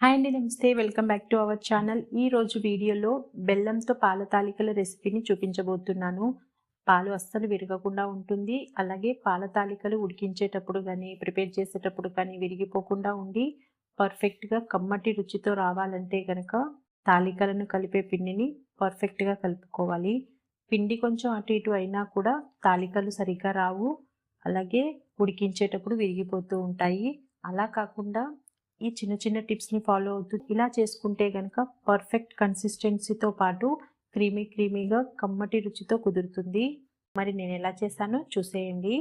Hi అండి నమస్తే. Welcome back to our channel ఈ రోజు వీడియోలో బెల్లంతో పాల తాలికల రెసిపీని చూపించబోతున్నాను. పాలు అస్సలు విరగకుండా ఉంటుంది. అలాగే పాల తాలికలు ఉడికించేటప్పుడు కానీ ప్రిపేర్ చేసేటప్పుడు కానీ విరిగిపోకుండా ఉండి పర్ఫెక్ట్గా కమ్మటి రుచితో రావాలంటే కనుక తాలికలను కలిపే పిండిని పర్ఫెక్ట్గా కలుపుకోవాలి. పిండి కొంచెం అటు ఇటు అయినా కూడా తాలికలు సరిగ్గా రావు. అలాగే ఉడికించేటప్పుడు విరిగిపోతూ ఉంటాయి. అలా కాకుండా ఈ చిన్న చిన్న టిప్స్ని ఫాలో అవుతూ ఇలా చేసుకుంటే కనుక పర్ఫెక్ట్ కన్సిస్టెన్సీతో పాటు క్రీమీ క్రీమీగా కమ్మటి రుచితో కుదురుతుంది. మరి నేను ఎలా చేశానో చూసేయండి.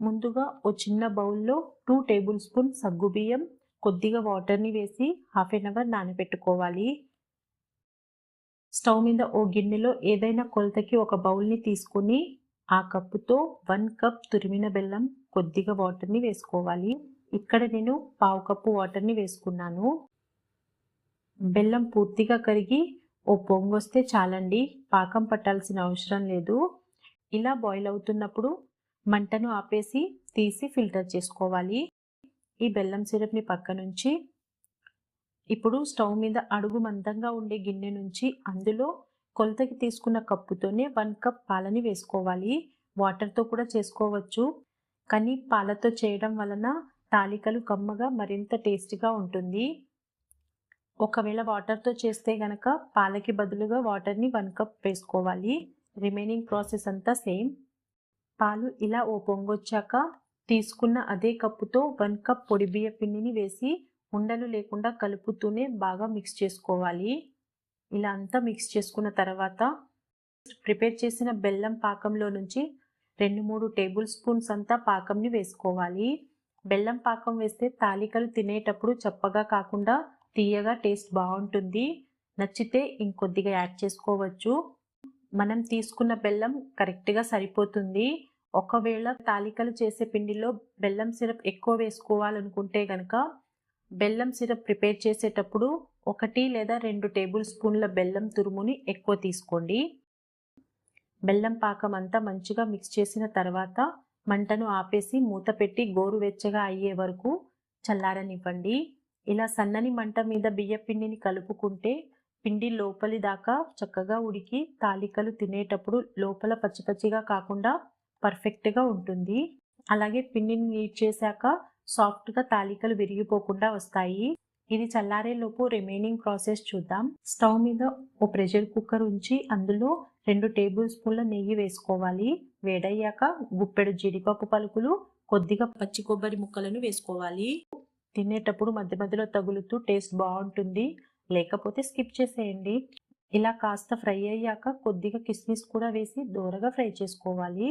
ముందుగా ఓ చిన్న బౌల్లో టూ టేబుల్ స్పూన్ సగ్గుబియ్యం కొద్దిగా వాటర్ని వేసి హాఫ్ ఎన్ అవర్ నానబెట్టుకోవాలి. స్టవ్ మీద ఓ గిన్నెలో ఏదైనా కొలతకి ఒక బౌల్ని తీసుకొని ఆ కప్పుతో వన్ కప్ తురిమిన బెల్లం కొద్దిగా వాటర్ని వేసుకోవాలి. ఇక్కడ నేను పావు కప్పు వాటర్ని వేసుకున్నాను. బెల్లం పూర్తిగా కరిగి ఓ పొంగు వస్తే చాలండి. పాకం పట్టాల్సిన అవసరం లేదు. ఇలా బాయిల్ అవుతున్నప్పుడు మంటను ఆపేసి తీసి ఫిల్టర్ చేసుకోవాలి. ఈ బెల్లం సిరప్ని పక్క నుంచి ఇప్పుడు స్టవ్ మీద అడుగు మందంగా ఉండే గిన్నె నుంచి అందులో కొలతకి తీసుకున్న కప్పుతోనే వన్ కప్ పాలని వేసుకోవాలి. వాటర్తో కూడా చేసుకోవచ్చు. కానీ పాలతో చేయడం వలన తాలికలు కమ్మగా మరింత టేస్టీగా ఉంటుంది. ఒకవేళ వాటర్తో చేస్తే గనక పాలకి బదులుగా వాటర్ని వన్ కప్ వేసుకోవాలి. రిమైనింగ్ ప్రాసెస్ అంతా సేమ్. పాలు ఇలా ఓ పొంగొచ్చాక తీసుకున్న అదే కప్పుతో వన్ కప్ పొడి బియ్య పిండిని వేసి ఉండలు లేకుండా కలుపుతూనే బాగా మిక్స్ చేసుకోవాలి. ఇలా అంతా మిక్స్ చేసుకున్న తర్వాత ప్రిపేర్ చేసిన బెల్లం పాకంలో నుంచి రెండు మూడు టేబుల్ స్పూన్స్ అంతా పాకంని వేసుకోవాలి. బెల్లం పాకం వేస్తే తాలికలు తినేటప్పుడు చప్పగా కాకుండా తీయగా టేస్ట్ బాగుంటుంది. నచ్చితే ఇంకొద్దిగా యాడ్ చేసుకోవచ్చు. మనం తీసుకున్న బెల్లం కరెక్ట్గా సరిపోతుంది. ఒకవేళ తాలికలు చేసే పిండిలో బెల్లం సిరప్ ఎక్కువ వేసుకోవాలనుకుంటే కనుక బెల్లం సిరప్ ప్రిపేర్ చేసేటప్పుడు ఒకటి లేదా రెండు టేబుల్ స్పూన్ల బెల్లం తురుముని ఎక్కువ తీసుకోండి. బెల్లం పాకం అంతా మంచిగా మిక్స్ చేసిన తర్వాత మంటను ఆపేసి మూత పెట్టి గోరువెచ్చగా అయ్యే వరకు చల్లారనివ్వండి. ఇలా సన్నని మంట మీద బియ్య పిండిని కలుపుకుంటే పిండి లోపలి దాకా చక్కగా ఉడికి తాలికలు తినేటప్పుడు లోపల పచ్చిపచ్చిగా కాకుండా పర్ఫెక్ట్గా ఉంటుంది. అలాగే పిండిని నీట్ చేశాక సాఫ్ట్గా తాలికలు విరిగిపోకుండా వస్తాయి. ఇది చల్లారేలోపు రిమైనింగ్ ప్రాసెస్ చూద్దాం. స్టవ్ మీద ఓ ప్రెషర్ కుక్కర్ ఉంచి అందులో రెండు టేబుల్ స్పూన్ల నెయ్యి వేసుకోవాలి. వేడయ్యాక గుప్పెడు జీడిపప్పు పలుకులు కొద్దిగా పచ్చి కొబ్బరి ముక్కలను వేసుకోవాలి. తినేటప్పుడు మధ్య మధ్యలో తగులుతూ టేస్ట్ బాగుంటుంది. లేకపోతే స్కిప్ చేసేయండి. ఇలా కాస్త ఫ్రై అయ్యాక కొద్దిగా కిస్మిస్ కూడా వేసి దూరగా ఫ్రై చేసుకోవాలి.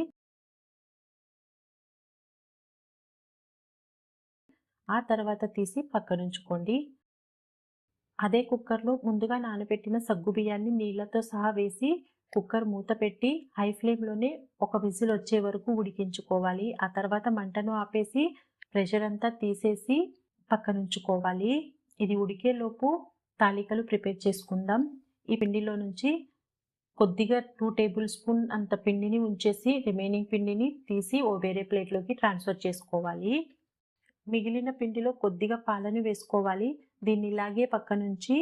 ఆ తర్వాత తీసి పక్కనుంచుకోండి. అదే కుక్కర్లో ముందుగా నానబెట్టిన సగ్గు బియ్యాన్ని నీళ్ళతో సహా వేసి కుక్కర్ మూత పెట్టి హై ఫ్లేమ్లోనే ఒక విజిల్ వచ్చే వరకు ఉడికించుకోవాలి. ఆ తర్వాత మంటను ఆపేసి ప్రెషర్ అంతా తీసేసి పక్కనుంచుకోవాలి. ఇది ఉడికేలోపు తాలికలు ప్రిపేర్ చేసుకుందాం. ఈ పిండిలో నుంచి కొద్దిగా టూ టేబుల్ స్పూన్ అంత పిండిని ఉంచేసి రిమైనింగ్ పిండిని తీసి ఓ వేరే ప్లేట్లోకి ట్రాన్స్ఫర్ చేసుకోవాలి. మిగిలిన పిండిలో కొద్దిగా పాలను వేసుకోవాలి. దీన్ని ఇలాగే పక్క నుంచి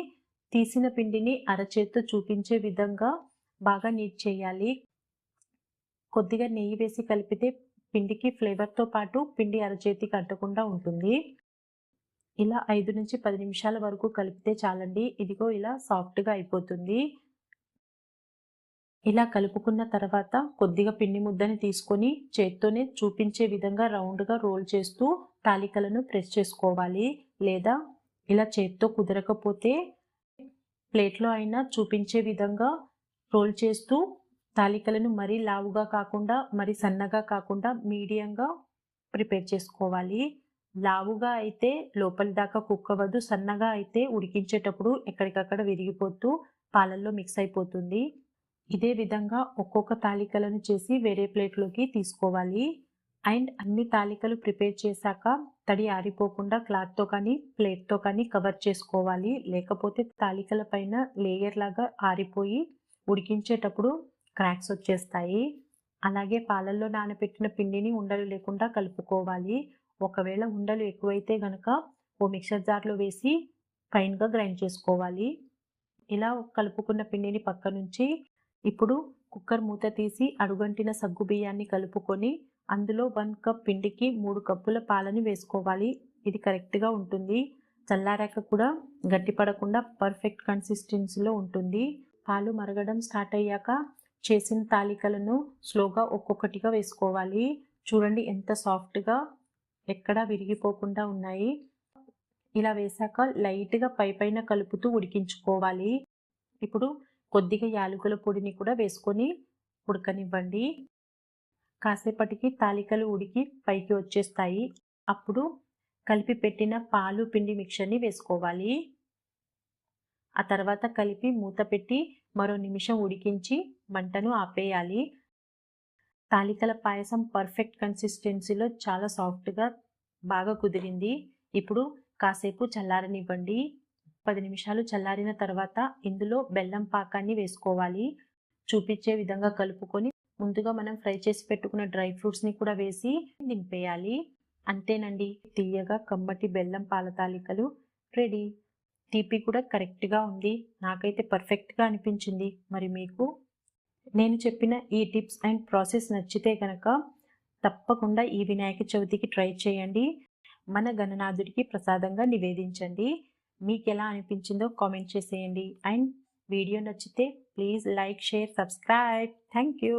తీసిన పిండిని అరచేత్తో చూపించే విధంగా బాగా నీట్ చేయాలి. కొద్దిగా నెయ్యి వేసి కలిపితే పిండికి ఫ్లేవర్తో పాటు పిండి అరచేతికి అంటకుండా ఉంటుంది. ఇలా ఐదు నుంచి పది నిమిషాల వరకు కలిపితే చాలండి. ఇదిగో ఇలా సాఫ్ట్గా అయిపోతుంది. ఇలా కలుపుకున్న తర్వాత కొద్దిగా పిండి ముద్దని తీసుకొని చేత్తోనే చూపించే విధంగా రౌండ్గా రోల్ చేస్తూ తాలికలను ప్రెస్ చేసుకోవాలి. లేదా ఇలా చేత్తో కుదరకపోతే ప్లేట్లో అయినా చూపించే విధంగా రోల్ చేస్తూ తాలికలను మరీ లావుగా కాకుండా మరి సన్నగా కాకుండా మీడియంగా ప్రిపేర్ చేసుకోవాలి. లావుగా అయితే లోపలి దాకా కుక్కవద్దు సన్నగా అయితే ఉడికించేటప్పుడు ఎక్కడికక్కడ విరిగిపోతూ పాలల్లో మిక్స్ అయిపోతుంది. ఇదే విధంగా ఒక్కొక్క తాలికలను చేసి వేరే ప్లేట్లోకి తీసుకోవాలి. అండ్ అన్ని తాలికలు ప్రిపేర్ చేశాక తడి ఆరిపోకుండా క్లాత్తో కానీ ప్లేట్తో కానీ కవర్ చేసుకోవాలి. లేకపోతే తాలికల పైన లేయర్ లాగా ఆరిపోయి ఉడికించేటప్పుడు క్రాక్స్ వచ్చేస్తాయి. అలాగే పాలల్లో నానబెట్టిన పిండిని ఉండలు లేకుండా కలుపుకోవాలి. ఒకవేళ ఉండలు ఎక్కువైతే గనక ఓ మిక్సర్ జార్లో వేసి ఫైన్గా గ్రైండ్ చేసుకోవాలి. ఇలా కలుపుకున్న పిండిని పక్క నుంచి ఇప్పుడు కుక్కర్ మూత తీసి అడుగంటిన సగ్గు బియ్యాన్ని కలుపుకొని అందులో వన్ కప్ పిండికి మూడు కప్పుల పాలని వేసుకోవాలి. ఇది కరెక్ట్గా ఉంటుంది. చల్లారాక కూడా గట్టిపడకుండా పర్ఫెక్ట్ కన్సిస్టెన్సీలో ఉంటుంది. పాలు మరగడం స్టార్ట్ అయ్యాక చేసిన తాలికలను స్లోగా ఒక్కొక్కటిగా వేసుకోవాలి. చూడండి ఎంత సాఫ్ట్గా ఎక్కడా విరిగిపోకుండా ఉన్నాయి. ఇలా వేసాక లైట్గా పై పైన కలుపుతూ ఉడికించుకోవాలి. ఇప్పుడు కొద్దిగా యాలకుల పొడిని కూడా వేసుకొని ఉడకనివ్వండి. కాసేపటికి తాలికలు ఉడికి పైకి వచ్చేస్తాయి. అప్పుడు కలిపి పెట్టిన పాలు పిండి మిక్చర్ని వేసుకోవాలి. ఆ తర్వాత కలిపి మూత పెట్టి మరో నిమిషం ఉడికించి మంటను ఆపేయాలి. తాలికల పాయసం పర్ఫెక్ట్ కన్సిస్టెన్సీలో చాలా సాఫ్ట్గా బాగా కుదిరింది. ఇప్పుడు కాసేపు చల్లారనివ్వండి. పది నిమిషాలు చల్లారిన తర్వాత ఇందులో బెల్లం పాకాన్ని వేసుకోవాలి. చూపించే విధంగా కలుపుకొని ముందుగా మనం ఫ్రై చేసి పెట్టుకున్న డ్రై ఫ్రూట్స్ని కూడా వేసి దింపేయాలి. అంతేనండి తీయగా కమ్మటి బెల్లం పాల తాలికలు రెడీ. తీపి కూడా కరెక్ట్గా ఉంది. నాకైతే పర్ఫెక్ట్గా అనిపించింది. మరి మీకు? నేను చెప్పిన ఈ టిప్స్ అండ్ ప్రాసెస్ నచ్చితే కనుక తప్పకుండా ఈ వినాయక చవితికి ట్రై చేయండి. మన గణనాథుడికి ప్రసాదంగా నివేదించండి. మీకు ఎలా అనిపించిందో కామెంట్ చేసేయండి. అండ్ వీడియో నచ్చితే please like share subscribe. Thank you